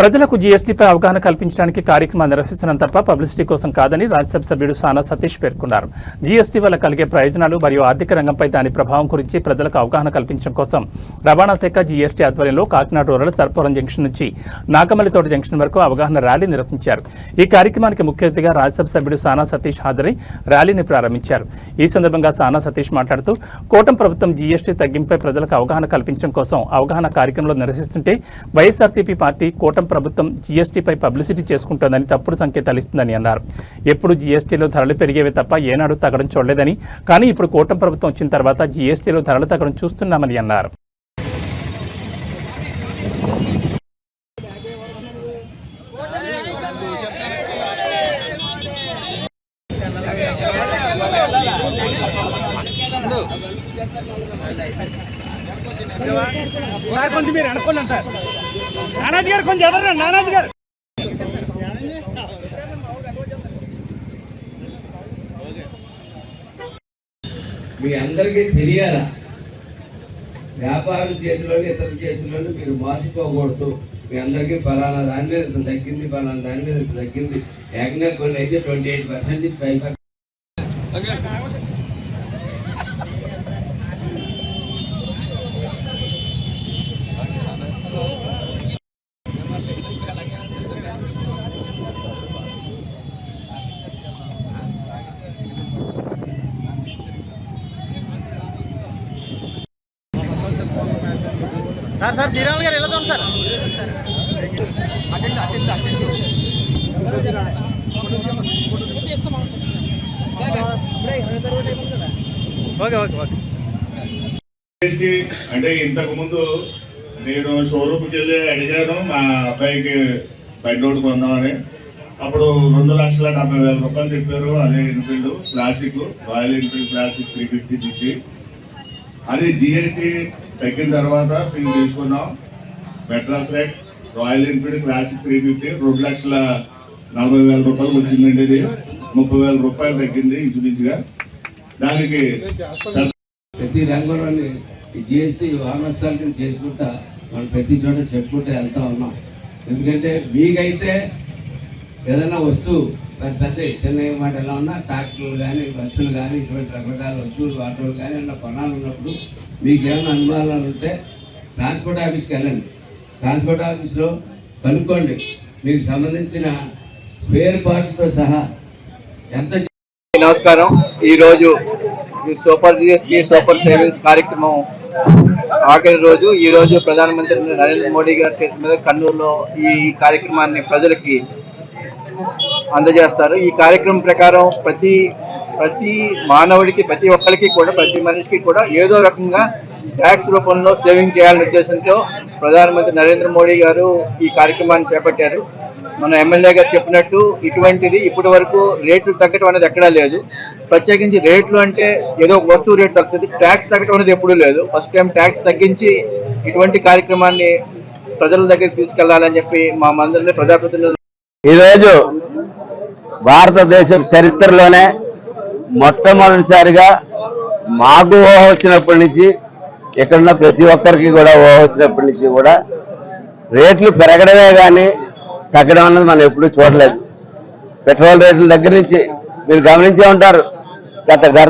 ప్రజలకు జీఎస్టీపై అవగాహన కల్పించడానికి కార్యక్రమాన్ని నిర్వహిస్తున్నాం తప్ప పబ్లిసిటీ కోసం కాదని రాజ్యసభ సభ్యుడు సానా సతీష్ పేర్కొన్నారు. జీఎస్టీ వల్ల కలిగే ప్రయోజనాలు మరియు ఆర్థిక రంగంపై దాని ప్రభావం గురించి ప్రజలకు అవగాహన కల్పించడం కోసం రవాణా శాఖ జీఎస్టీ ఆధ్వర్యంలో కాకినాడ రూరల్ సర్పురం జంక్షన్ నుంచి నాగమల్లితోట జంక్షన్ వరకు అవగాహన ర్యాలీ నిర్వహించారు. ఈ కార్యక్రమానికి ముఖ్య అతిథిగా రాజ్యసభ సభ్యుడు సానా సతీష్ హాజరై ర్యాలీని ప్రారంభించారు. ఈ సందర్భంగా సానా సతీష్ మాట్లాడుతూ కోటం ప్రభుత్వం జీఎస్టీ తగ్గింపై ప్రజలకు అవగాహన కల్పించడం కోసం అవగాహన కార్యక్రమంలో నిర్వహిస్తుంటే వైఎస్ఆర్సీపీ పార్టీ కోటం ప్రభుత్వం జీఎస్టీపై పబ్లిసిటీ చేసుకుంటోందని తప్పుడు సంకేతాలు ఇస్తుందని అన్నారు. ఎప్పుడు జీఎస్టీలో ధరలు పెరిగేవి తప్ప ఏనాడు తగ్గడం చూడలేదని కానీ ఇప్పుడు కూటమి ప్రభుత్వం వచ్చిన తర్వాత జీఎస్టీలో ధరలు తగ్గడం చూస్తున్నామని అన్నారు. సార్ కొంచెం మీరు అనుకున్నాం సార్. నానాజీ గారు కొంచెం ఎవరు నానాజీ గారు. మీ అందరికీ తెలియాలా? వ్యాపారం చేతిలోని ఇతర చేతిలోని మీరు మోసపోకూడదు. మీ అందరికీ ఫలానా దాని మీద ఇంత తగ్గింది ఫలానా దాని మీద ఇంత తగ్గింది. ఏకంగా కొన్ని అయితే twenty eight percent five sir sir Sriramulu గారు ఎలా చూడండి సార్. ఓకే ఓకే అంటే ఇంతకు ముందు నేను షోరూమ్కి వెళ్ళి అడిగాను మా అబ్బాయికి బండి ఒకటి కొందామని. అప్పుడు రెండు లక్షల డెబ్బై వేల రూపాయలు చెప్పారు అదే Enfield Classic Royal Enfield Classic three fifty CC అది జిఎస్టీ తగ్గిన తర్వాత మేము తీసుకున్నాం. Madras rate Royal Enfield Classic three fifty రెండు లక్షల నలభై వేల రూపాయలు వచ్చిందండి ఇది. ముప్పై వేల రూపాయలు తగ్గింది ఇంచుమించుగా. దానికి ప్రతి రంగంలోని జిఎస్టీ వామర్శాలను చేసుకుంటా మనం ప్రతి చోట చెప్పుకుంటూ వెళ్తా ఉన్నాం. ఎందుకంటే మీకైతే ఏదైనా వస్తువు పెద్ద పెద్ద చిన్న మాట ఎలా ఉన్నా ట్రాక్టర్లు కానీ బస్సులు కానీ ఇటువంటి రకరకాల వస్తువులు ఆటోలు కానీ ఏమన్నా కొనాలన్నప్పుడు మీకు ఏమైనా అనుమానాలు ఉంటే ట్రాన్స్పోర్ట్ ఆఫీస్కి వెళ్ళండి. ట్రాన్స్పోర్ట్ ఆఫీస్లో కనుక్కోండి. మీకు సంబంధించిన స్పేర్ పార్ట్తో సహా ఎంత నమస్కారం. ఈరోజు ఈ సూపర్ జిఎస్టీ సూపర్ సేవింగ్స్ కార్యక్రమం ఆఖరి రోజు. ఈరోజు ప్రధానమంత్రి నరేంద్ర మోడీ గారి చేతి మీద కర్నూలులో ఈ కార్యక్రమాన్ని ప్రజలకి అందజేస్తారు. ఈ కార్యక్రమం ప్రకారం ప్రతి ప్రతి మానవుడికి ప్రతి ఒక్కరికి కూడా ప్రతి మనిషికి కూడా ఏదో రకంగా ట్యాక్స్ రూపంలో సేవింగ్ చేయాలనే ఉద్దేశంతో ప్రధానమంత్రి నరేంద్ర మోడీ గారు ఈ కార్యక్రమాన్ని చేపట్టారు. మన ఎమ్మెల్యే గారు చెప్పినట్టు ఇటువంటిది ఇప్పటి వరకు రేట్లు తగ్గటం అనేది ఎక్కడా లేదు. ప్రత్యేకించి రేట్లు అంటే ఏదో ఒక వస్తువు రేటు తగ్గుతుంది. ట్యాక్స్ తగ్గటం అనేది ఎప్పుడూ లేదు. ఫస్ట్ టైం ట్యాక్స్ తగ్గించి ఇటువంటి కార్యక్రమాన్ని ప్రజల దగ్గరికి తీసుకెళ్ళాలని చెప్పి మా మందరిని ప్రజాప్రతినిధులు ఈరోజు భారతదేశం చరిత్రలోనే మొట్టమొదటిసారిగా మాకు ఊహ వచ్చినప్పటి నుంచి ఇక్కడున్న ప్రతి ఒక్కరికి కూడా ఊహ వచ్చినప్పటి నుంచి కూడా రేట్లు పెరగడమే కానీ తగ్గడం అన్నది మనం ఎప్పుడూ చూడలేదు. పెట్రోల్ రేట్ల దగ్గర నుంచి మీరు గమనించే ఉంటారు గత గత